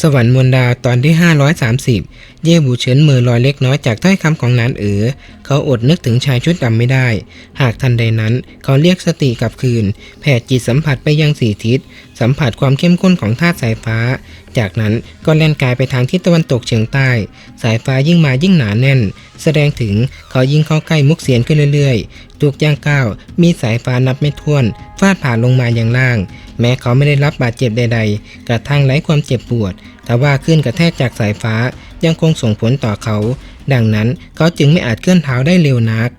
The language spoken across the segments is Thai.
สวรรค์มนดาวตอนที่ 530เย่บูเฉินมือลอยเล็กน้อยจากถ้อยคำของนานเอ๋อเขาอดนึกถึงชายชุดดำไม่ได้ หากทันใดนั้น เขาเรียกสติกลับคืน แผ่จิตสัมผัสไปยังสี่ทิศ สัมผัสความเข้มข้นของธาตุสายฟ้า จากนั้นก็แล่นกายไปทางทิศตะวันตกเฉียงใต้ สายฟ้ายิ่งมายิ่งหนาแน่น แสดงถึงเขายิ่งเข้าใกล้มุกเสียนขึ้นเรื่อยๆทุกย่างก้าวมีสายฟ้านับไม่ถ้วนฟาดผ่านลงมาอย่างล่าง แม้เขาไม่ได้รับบาดเจ็บใด ๆ กระทั่งไร้ความเจ็บปวดแต่ว่าขึ้นกระแทกจากสายฟ้า ยังคงส่งผลต่อเขา ดังนั้นเขาจึงไม่อาจเคลื่อนเท้าได้เร็วนัก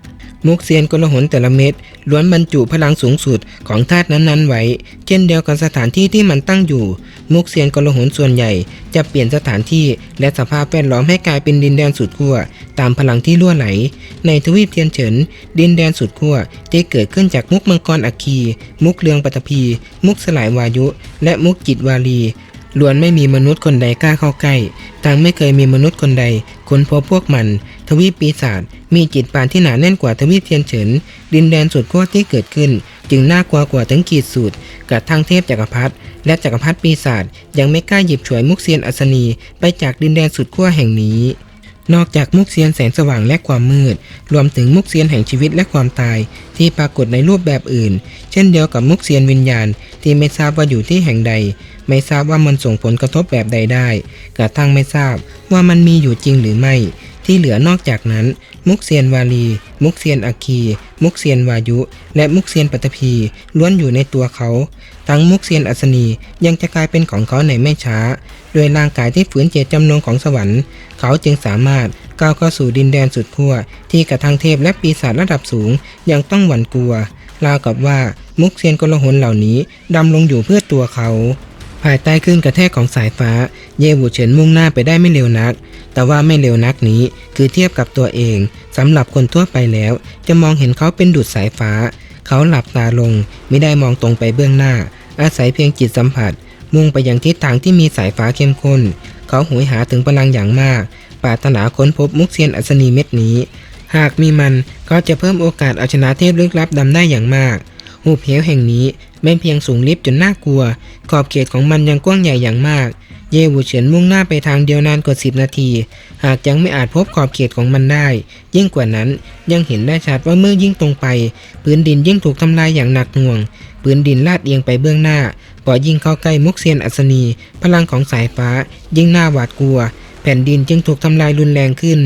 มุกเซียนกลหนแต่ละเม็ดล้วนบรรจุพลังสูงสุดของธาตุนั้นๆ ไว้ เช่นเดียวกับสถานที่ที่มันตั้งอยู่ มุกเซียนกลหนส่วนใหญ่ จะเปลี่ยนสถานที่และสภาพแวดล้อมให้กลายเป็นดินแดนสุดขั้วตามพลังที่ล่วไหล ในทวีปเทียนเฉิน ดินแดนสุดขั้วที่เกิดขึ้นจากมุกมังกรอัคคี มุกเรืองปฐพีมุกสลายวายุ และมุกจิตวาลี ล้วนไม่มีมนุษย์คนใดกล้าเข้าใกล้ทั้งไม่เคยมีมนุษย์คนใดค้นพบพวกมัน ทวีปปีศาจมีจิตปานที่หนาแน่นกว่าทวีปเทียนเฉิน ดินแดนสุดขั้วที่เกิดขึ้น จึงน่ากลัวกว่าถึงขีดสุดกระทั่งเทพจักรพรรดิและจักรพรรดิปีศาจยังไม่กล้าหยิบฉวยมุกเซียนอัศนีไปจากดินแดนสุดขั้วแห่งนี้ นอกจากมุกเซียนแสงสว่างและความมืด รวมถึงมุกเซียนแห่งชีวิตและความตาย ที่ปรากฏในรูปแบบอื่น เช่นเดียวกับมุกเซียนวิญญาณ ที่ไม่ทราบว่าอยู่ที่แห่งใด ไม่ทราบว่ามันส่งผลกระทบแบบใดได้กระทั่งไม่ทราบว่ามันมีอยู่จริงหรือไม่ ที่เหลือนอกจากนั้น มุกเซียนวาลี มุกเซียนอคี มุกเซียนวายุ และมุกเซียนปัตภีล้วนอยู่ในตัวเขา ทั้งมุกเซียนอัศนียังจะกลายเป็นของเขาในไม่ช้าด้วยร่างกายที่ฝืนเจตจำนงของสวรรค์ เขาจึงสามารถก้าวเข้าสู่ดินแดนสุดขั้วที่กระทั่งเทพและปีศาจระดับสูงยังต้องหวั่นกลัวราวกับว่ามุกเซียนกลหนเหล่านี้ดำลงอยู่เพื่อตัวเขา ภายใต้คลื่นกระแทกของสายฟ้า เย่บูเฉินมุ่งหน้าไปได้ไม่เร็วนัก แต่ว่าไม่เร็วนักนี้คือเทียบกับตัวเองสำหรับคนทั่วไปแล้ว จะมองเห็นเขาเป็นดุจสายฟ้า เขาหลับตาลงไม่ได้มองตรงไปเบื้องหน้า อาศัยเพียงจิตสัมผัส มุ่งไปยังทิศทางที่มีสายฟ้าเข้มข้น เขาหวยหาถึงพลังอย่างมากปรารถนาค้นพบมุกเซียนอัศนีเม็ดนี้ หากมีมันก็จะเพิ่มโอกาสเอาชนะเทพลึกลับดำได้อย่างมาก หูเพวแห่งนี้ไม่เพียงสูงลิฟจนน่ากลัว ขอบเขตของมันยังกว้างใหญ่อย่างมาก เย่วูเฉินมุ่งหน้าไปทางเดียวนานกว่าสิบนาที หากยังไม่อาจพบขอบเขตของมันได้ ยิ่งกว่านั้นยังเห็นได้ชัดว่าเมื่อยิ่งตรงไป พื้นดินยิ่งถูกทำลายอย่างหนักหน่วง พื้นดินลาดเอียงไปเบื้องหน้าพอยิ่งเข้าใกล้มุกเซียนอัศนี พลังของสายฟ้า ยิ่งน่าหวาดกลัว แผ่นดินจึงถูกทำลายรุนแรงขึ้น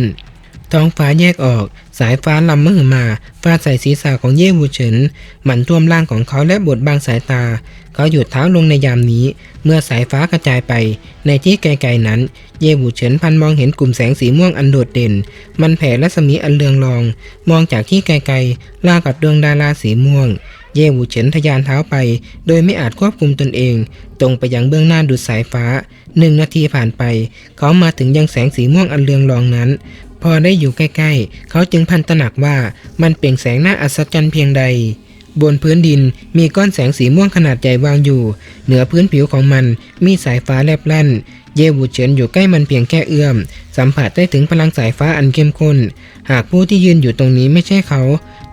ท้องฟ้าแยกออก สายฟ้าลำมือมาฟาดใส่ศีรษะของเย่วูเฉินหมันท่วมร่างของเขาและบดบังสายตา เขาหยุดเท้าลงในยามนี้ เมื่อสายฟ้ากระจายไป ในที่ไกลๆนั้น เย่วูเฉินพันมองเห็นกลุ่มแสงสีม่วงอันโดดเด่น มันแผ่รัศมีอันเลืองรอง มองจากที่ไกลๆล่ากับดวงดาราสีม่วง เย่วูเฉินทะยานเท้าไป โดยไม่อาจควบคุมตนเอง ตรงไปยังเบื้องหน้าดุดสายฟ้าหนึ่งนาทีผ่านไป เขามาถึงยังแสงสีม่วงอันเลืองรองนั้น พอได้อยู่ใกล้ๆ เขาจึงพันตระหนักว่ามันเปล่งแสงน่าอัศจรรย์เพียงใด บนพื้นดินมีก้อนแสงสีม่วงขนาดใหญ่วางอยู่ เหนือพื้นผิวของมันมีสายฟ้าแลบลั่น เยวูเฉินอยู่ใกล้มันเพียงแค่เอื้อม สัมผัสได้ถึงพลังสายฟ้าอันเข้มข้น หากผู้ที่ยืนอยู่ตรงนี้ไม่ใช่เขา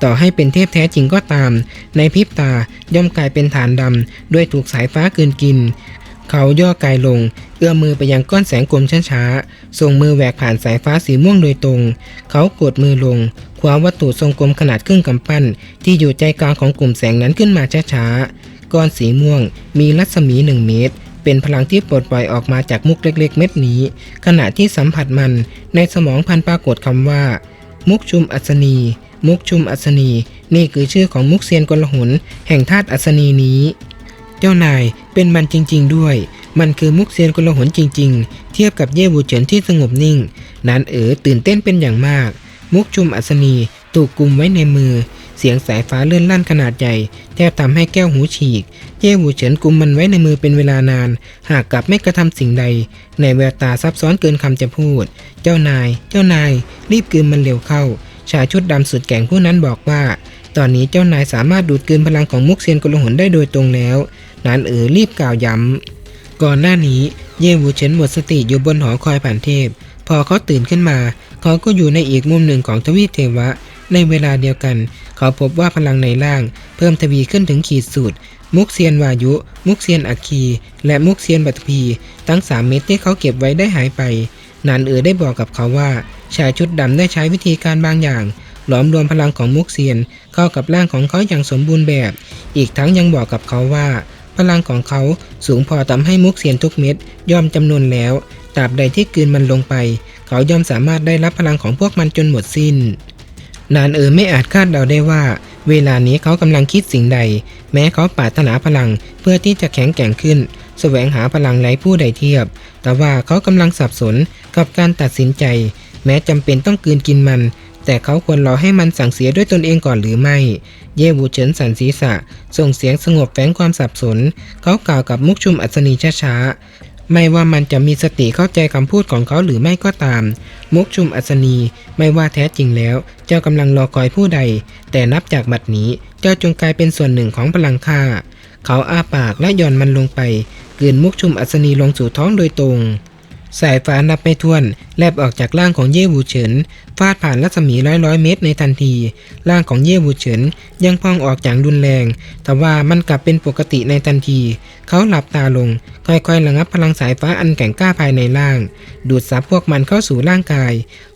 ต่อให้เป็นเทพแท้จริงก็ตาม ในพริบตาย่อมกลายเป็นฐานดำด้วยถูกสายฟ้ากืนกิน เขาย่อกายลง เอื้อมมือไปยังก้อนแสงกลมช้าๆ ส่งมือแหวกผ่านสายฟ้าสีม่วงโดยตรง เขากดมือลง คว้าวัตถุทรงกลมขนาดครึ่งกำปั้น ที่อยู่ใจกลางของกลุ่มแสงนั้นขึ้นมาช้าๆ ก้อนสีม่วง มีรัศมีหนึ่งเมตร เป็นพลังที่ปลดปล่อยออกมาจากมุกเล็กๆ เม็ดนี้ ขณะที่สัมผัสมันในสมองพันปรากฏคำว่า มุกชุมอัศนี มุกชุมอัศนี นี่คือชื่อของมุกเซียนกลหนแห่งธาตุอัศนีนี้ เจ้านายเป็นมันจริง ๆ ด้วย มันคือมุกเซียนกลหนจริง ๆ เทียบกับเย่วูเฉินที่สงบนิ่ง นานเอ๋อตื่นเต้นเป็นอย่างมาก มุกชุมอัศนีถูกกลุ่มไว้ในมือ เสียงสายฟ้าเลื่อนลั่นขนาดใหญ่แทบทำให้แก้วหูฉีก เย่วูเฉินกุมมันไว้ในมือเป็นเวลานาน หากกลับไม่กระทำสิ่งใด ในแววตาซับซ้อนเกินคำจะพูด เจ้านาย เจ้านาย รีบกลืนมันเร็วเข้า ชายชุดดำสุดแก่งผู้นั้นบอกว่า ตอนนี้เจ้านายสามารถดูดกลืนพลังของมุกเซียนกลหนได้โดยตรงแล้ว นานเอ๋อรีบกล่าวย้ำ ก่อนหน้านี้เย่วูเฉินหมดสติอยู่บนหอคอยผ่านเทพ พอเขาตื่นขึ้นมา เขาก็อยู่ในอีกมุมหนึ่งของทวีเทวะ ในเวลาเดียวกัน เขาพบว่าพลังในร่าง เพิ่มทวีขึ้นถึงขีดสุด มุกเซียนวายุ มุกเซียนอัคคี และมุกเซียนบัตพีทั้งสามเม็ดที่เขาเก็บไว้ได้หายไปนานเอ๋อได้บอกกับเขาว่าชายชุดดำได้ใช้วิธีการบางอย่าง หลอมรวมพลังของมุกเซียนเข้ากับร่างของเขาอย่างสมบูรณ์แบบ อีกทั้งยังบอกกับเขาว่า พลังของเขาสูงพอทำให้มุกเซียนทุกเม็ดยอมจำนวนแล้วตราบใดที่กืนมันลงไป เขาย่อมสามารถได้รับพลังของพวกมันจนหมดสิ้น นานเออไม่อาจคาดเดาได้ว่า เวลานี้เขากำลังคิดสิ่งใด แม้เขาปรารถนาพลังเพื่อที่จะแข็งแกร่งขึ้นแสวงหาพลังไร้ผู้ใดเทียบ แต่ว่าเขากำลังสับสนกับการตัดสินใจ แม้จำเป็นต้องกืนกินมัน แต่เขาควรรอให้มันสั่งเสียด้วยตนเองก่อนหรือไม่ เย่วูเฉินสันศีษะ ส่งเสียงสงบแฝงความสับสน เขากล่าวกับมุกชุมอัศนีช้าๆ ไม่ว่ามันจะมีสติเข้าใจคำพูดของเขาหรือไม่ก็ตาม มุกชุมอัศนีไม่ว่าแท้จริงแล้ว เจ้ากำลังรอคอยผู้ใด แต่นับจากบัดนี้เจ้าจงกลายเป็นส่วนหนึ่งของพลังข้าเขาอ้าปากและย่อนมันลงไปกลืนมุกชุมอัศนีลงสู่ท้องโดยตรง สายฟ้านับไม่ถ้วน แลบออกจากร่างของเย่วูเฉิน ฟาดผ่านรัศมีร้อยร้อยเมตรในทันที ร่างของเย่วูเฉินยังพองออกอย่างรุนแรง แต่ว่ามันกลับเป็นปกติในทันที เขาหลับตาลง ค่อยๆระงับพลังสายฟ้าอันแกร่งกล้าภายในร่าง ดูดซับพวกมันเข้าสู่ร่างกาย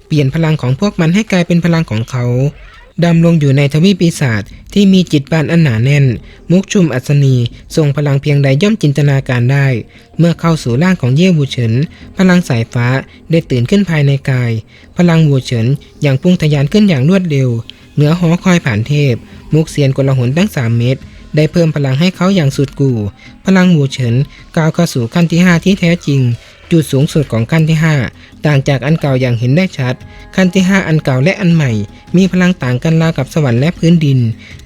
เปลี่ยนพลังของพวกมันให้กลายเป็นพลังของเขา ดำลงอยู่ในทวีปปีศาจที่มีจิตบานอันหนาแน่น มุกชุมอัศนีทรงพลังเพียงใดย่อมจินตนาการได้ เมื่อเข้าสู่ร่างของเย่บูเฉิน พลังสายฟ้าได้ตื่นขึ้นภายในกาย พลังบูเฉินอย่างพุ่งทะยานขึ้นอย่างรวดเร็ว เหนือหอคอยผ่านเทพ มุกเซียนกลหนตั้งสามเมตร ได้เพิ่มพลังให้เขาอย่างสุดกู่ พลังวูเฉินก้าวเข้าสู่ขั้นที่ห้าที่แท้จริง จุดสูงสุดของขั้นที่ 5 ต่างจากอันเก่าอย่างเห็นได้ชัด ขั้นที่ 5 อันเก่าและอันใหม่ มีพลังต่างกันราวกับสวรรค์และพื้นดิน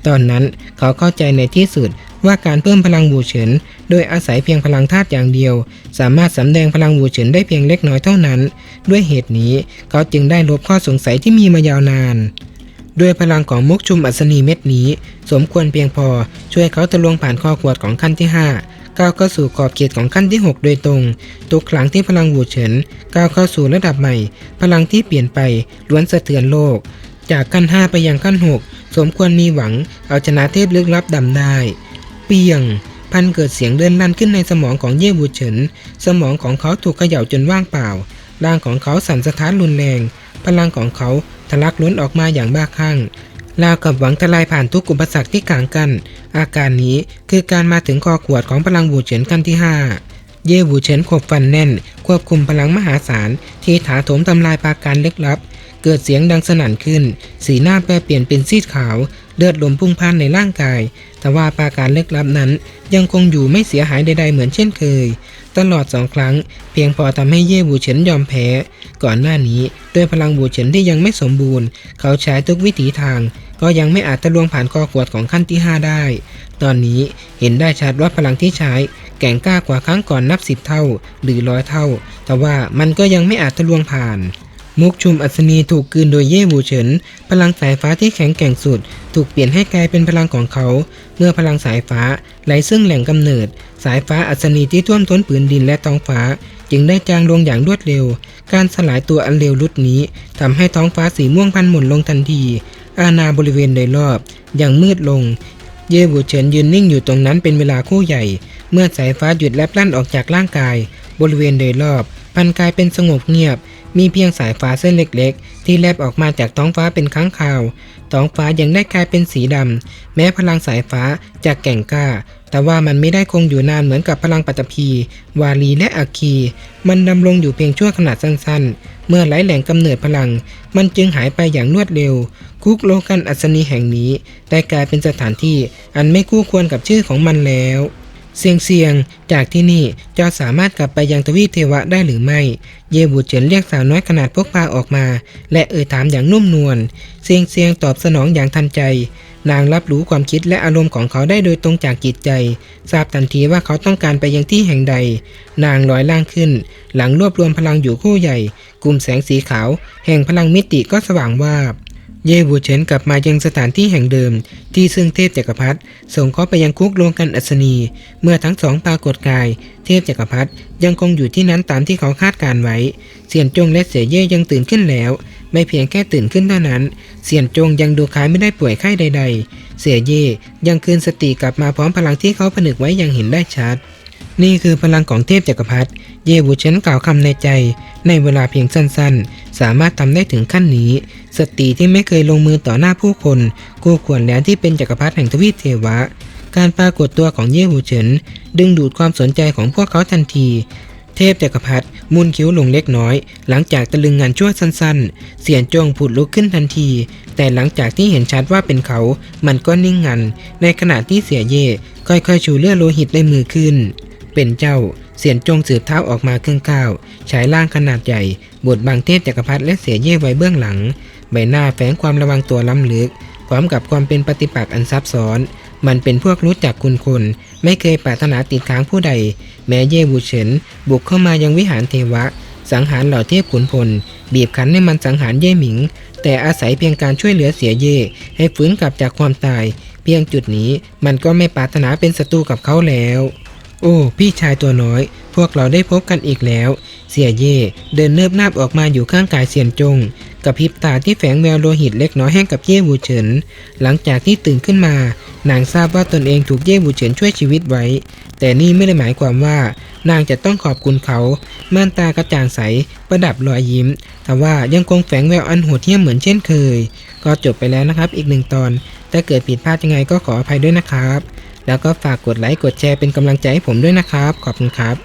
ตอนนั้นเขาเข้าใจในที่สุดว่าการเพิ่มพลังบูเฉิน โดยอาศัยเพียงพลังธาตุอย่างเดียว สามารถสำแดงพลังบูเฉินได้เพียงเล็กน้อยเท่านั้น ด้วยเหตุนี้เขาจึงได้ลบข้อสงสัยที่มีมายาวนาน ด้วยพลังของมุกชุมอัศนีเม็ดนี้ สมควรเพียงพอช่วยเขาทะลวงผ่านข้อขวดของขั้นที่ 5 ก้าวเข้าสู่ขอบเขตของขั้นที่ 6 โดยตรงทุกครั้งที่พลังวูเฉินก้าวเข้าสู่ระดับใหม่ พลังที่เปลี่ยนไปล้วนสะเทือนโลก จากขั้น 5 ไปยังขั้น 6 สมควรมีหวังเอาชนะเทพลึกลับดำได้ เปียงพันเกิดเสียงเดินลั่นขึ้นในสมองของเย่วูเฉิน สมองของเขาถูกเขย่าจนว่างเปล่า ร่างของเขาสั่นสะท้านรุนแรง พลังของเขา ทะลักล้นออกมาอย่างบ้าคลั่งราวกับหวังทลายผ่านทุกอุปสรรคที่ขวางกัน อาการนี้คือการมาถึงคอขวดของพลังบูเฉินขั้นที่ 5 เย่บูเฉินขบฟันแน่น ควบคุมพลังมหาศาล ที่ถาโถมทำลายปาการลึกลับ เกิดเสียงดังสนั่นขึ้น สีหน้าแปรเปลี่ยนเป็นซีดขาว เลือดลมพุ่งพ่านในร่างกาย แต่ว่าปาการลึกลับนั้นยังคงอยู่ไม่เสียหายใดๆเหมือนเช่นเคย ตลอดสองครั้ง เพียงพอทำให้เย่บูเฉินยอมแพ้ ก่อนหน้านี้ด้วยพลังบูเฉินที่ยังไม่สมบูรณ์ เขาใช้ทุกวิถีทาง ก็ยังไม่อาจทะลวงผ่านคอขวดของขั้นที่ 5 ได้ ตอนนี้เห็นได้ชัดว่าพลังที่ใช้แก่งกล้ากว่าครั้งก่อนนับสิบเท่า หรือร้อยเท่า แต่ว่ามันก็ยังไม่อาจทะลวงผ่าน มุกชุมอัศนีถูกกืนโดยเย่บูเฉิน พลังสายฟ้าที่แข็งแกร่งสุด ถูกเปลี่ยนให้กลายเป็นพลังของเขา เมื่อพลังสายฟ้าไหลซึ่งแหล่งกำเนิด สายฟ้าอัศนีที่ท่วมท้นผืนดินและท้องฟ้า จึงได้จางลงอย่างรวดเร็ว การสลายตัวอันเร็วลุดนี้ทำให้ท้องฟ้าสีม่วงพันหมุนลงทันที อาณาบริเวณโดยรอบอย่างมืดลง เย่บูเฉินยืนนิ่งอยู่ตรงนั้นเป็นเวลาคู่ใหญ่ เมื่อสายฟ้าหยุดแลบลั่นออกจากร่างกาย บริเวณโดยรอบ พันกายเป็นสงบเงียบ มีเพียงสายฟ้าเส้นเล็กๆ ที่แลบออกมาจากท้องฟ้าเป็นครั้งคราว ท้องฟ้ายังได้กลายเป็นสีดำ แม้พลังสายฟ้าจากแก่งกล้า แต่ว่ามันไม่ได้คงอยู่นานเหมือนกับพลังปัตภีวาลีและอัคคี มันดำรงอยู่เพียงชั่วขณะสั้นๆ เมื่อไหลแหล่งกำเนิดพลัง มันจึงหายไปอย่างรวดเร็ว คุกโลกันอัศนีแห่งนี้ ได้กลายเป็นสถานที่อันไม่คู่ควรกับชื่อของมันแล้ว เสียงเสียงจากที่นี่จ้าสามารถกลับไปยังทวีปเทวะได้หรือไม่ เยบูเฉินเรียกสาวน้อยขนาดพกพาออกมา และเอ่ยถามอย่างนุ่มนวล เสียงเสียงตอบสนองอย่างทันใจ นางรับรู้ความคิดและอารมณ์ของเขาได้โดยตรงจากจิตใจ ทราบทันทีว่าเขาต้องการไปยังที่แห่งใด นางลอยล่างขึ้น หลังรวบรวมพลังอยู่คู่ใหญ่ กลุ่มแสงสีขาว แห่งพลังมิติก็สว่างวาบ เย่บูเฉินกลับมายังสถานที่แห่งเดิม ที่ซึ่งเทพจักรพรรดิส่งเขาไปยังคุกโลกันอัศนี เมื่อทั้งสองปรากฏกาย เทพจักรพรรดิยังคงอยู่ที่นั้นตามที่เขาคาดการไว้ เสียนจงและเสียเย่ยังตื่นขึ้นแล้ว ไม่เพียงแค่ตื่นขึ้นเท่านั้น เสียนจงยังดูคล้ายไม่ได้ป่วยไข้ใด ๆ เสียเย่ยังคืนสติกลับมาพร้อมพลังที่เขาผนึกไว้อย่างเห็นได้ชัด นี่คือพลังของเทพจักรพรรดิเยบูเฉินกล่าวคำในใจ ในเวลาเพียงสั้นๆ สามารถทำได้ถึงขั้นนี้ สตรีที่ไม่เคยลงมือต่อหน้าผู้คนกูควรแล้วที่เป็นจักรพรรดิแห่งทวีปเทวะ การปรากฏตัวของเยบูเฉินดึงดูดความสนใจของพวกเขาทันทีเทพจักรพรรดิมุนคิ้วลงเล็กน้อย หลังจากตะลึงงานชั่วสั้นๆ เสียนจงผุดลุกขึ้นทันที แต่หลังจากที่เห็นชัดว่าเป็นเขา มันก็นิ่งงัน ในขณะที่เสียเย่ค่อยๆ ชูเลือดโลหิตในมือขึ้น เป็นเจ้า เสียนจงสืบเท้าออกมาครึ่งก้าวฉายร่างขนาดใหญ่บทบังเทพจักรพรรดิและเสียเย่ไว้เบื้องหลัง ใบหน้าแฝงความระวังตัวล้ำลึกพร้อมกับความเป็นปฏิปักษ์อันซับซ้อน มันเป็นพวกรู้จักคุณคน ไม่เคยปรารถนาติดค้างผู้ใด แม้เย่บูเฉิน บุกเข้ามายังวิหารเทวะ สังหารเหล่าเทพขุนพล บีบคั้นให้มันสังหารเย่หมิง แต่อาศัยเพียงการช่วยเหลือเสียเย่ ให้ฟื้นกลับจากความตาย เพียงจุดนี้มันก็ไม่ปรารถนาเป็นศัตรูกับเขาแล้ว โอ้ พี่ชายตัวน้อย พวกเราได้พบกันอีกแล้ว เสียเย่เดินเนิบนาบออกมาอยู่ข้างกายเสียนจง กับพริบตาที่แฝงแววโลหิตเล็กน้อยให้กับเย่บูเฉิน หลังจากที่ตื่นขึ้นมา นางทราบว่าตนเองถูกเย่บูเฉินช่วยชีวิตไว้ แต่นี่ไม่ได้หมายความว่า นางจะต้องขอบคุณเขาม่านตากระจ่างใส ประดับรอยยิ้ม แต่ว่ายังคงแฝงแววอันโหดเหี้ยมเหมือนเช่นเคย ก็จบไปแล้วนะครับอีกหนึ่งตอน ถ้าเกิดผิดพลาดยังไงก็ขออภัยด้วยนะครับ แล้วก็ฝากกดไลค์กดแชร์เป็นกำลังใจให้ผมด้วยนะครับ ขอบคุณครับ